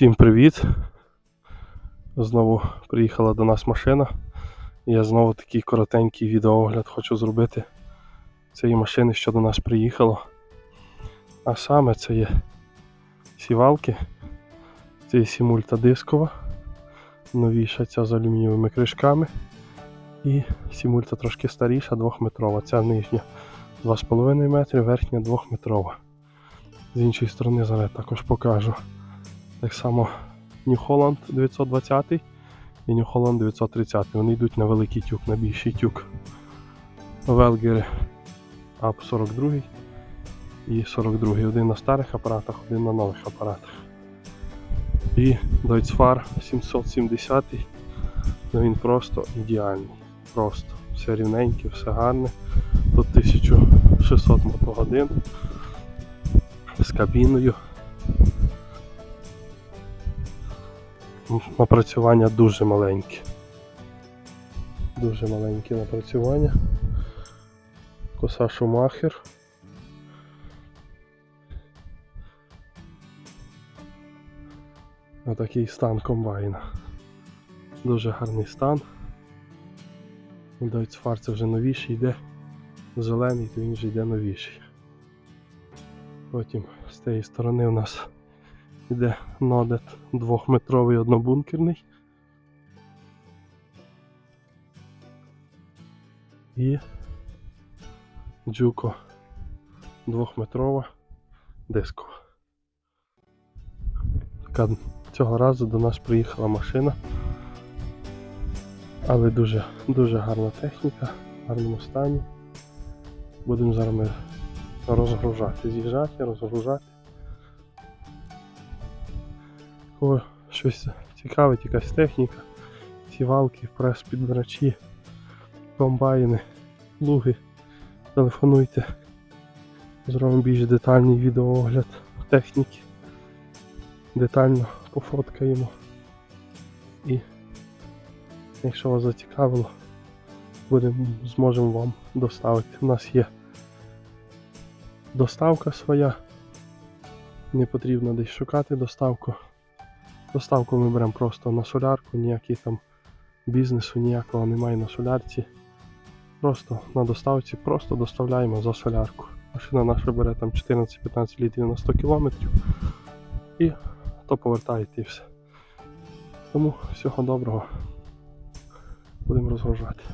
Всім привіт! Знову приїхала до нас машина. Я знову такий коротенький відеоогляд хочу зробити цієї машини, що до нас приїхало. А саме це є сівалки. Це є сімульта дискова, новіша ця з алюмінієвими кришками. І сімульта трошки старіша, 2-метрова. Ця нижня 2,5 метри, верхня 2-метрова. З іншої сторони зараз також покажу. Так само New Holland 920 і New Holland 930. Вони йдуть на великий тюк, на більший тюк. Велгери АП 42 і 42. Один на старих апаратах, один на нових апаратах. І Deutzfahr 770. Ну він просто ідеальний. Просто все рівненьке, все гарне. Тут 1600 мотогодин з кабіною. Напрацювання дуже маленьке. Дуже маленьке напрацювання. Коса Шумахер. Отакий стан комбайна. Дуже гарний стан. Deutzfahr це вже новіший йде. Зелений, то він вже йде новіший. Потім з цієї сторони у нас йде нодет двохметровий однобункерний. І джуко двохметрова дискова. Така цього разу до нас приїхала машина. Але дуже дуже гарна техніка, в гарному стані. Будемо зараз ми розгружати, з'їжджати, розгружати. Кого щось цікавить, якась техніка, сівалки, прес підбирачі, комбайни, луги. Телефонуйте. Зробимо більш детальний відеоогляд техніки. Детально пофоткаємо. І якщо вас зацікавило, будемо, зможемо вам доставити. У нас є доставка своя. Не потрібно десь шукати доставку. Доставку ми беремо просто на солярку, ніякий там бізнесу ніякого немає на солярці. Просто на доставці просто доставляємо за солярку. Машина наша бере там 14-15 літрів на 100 кілометрів і то повертаєте і все. Тому всього доброго. Будемо розгружати.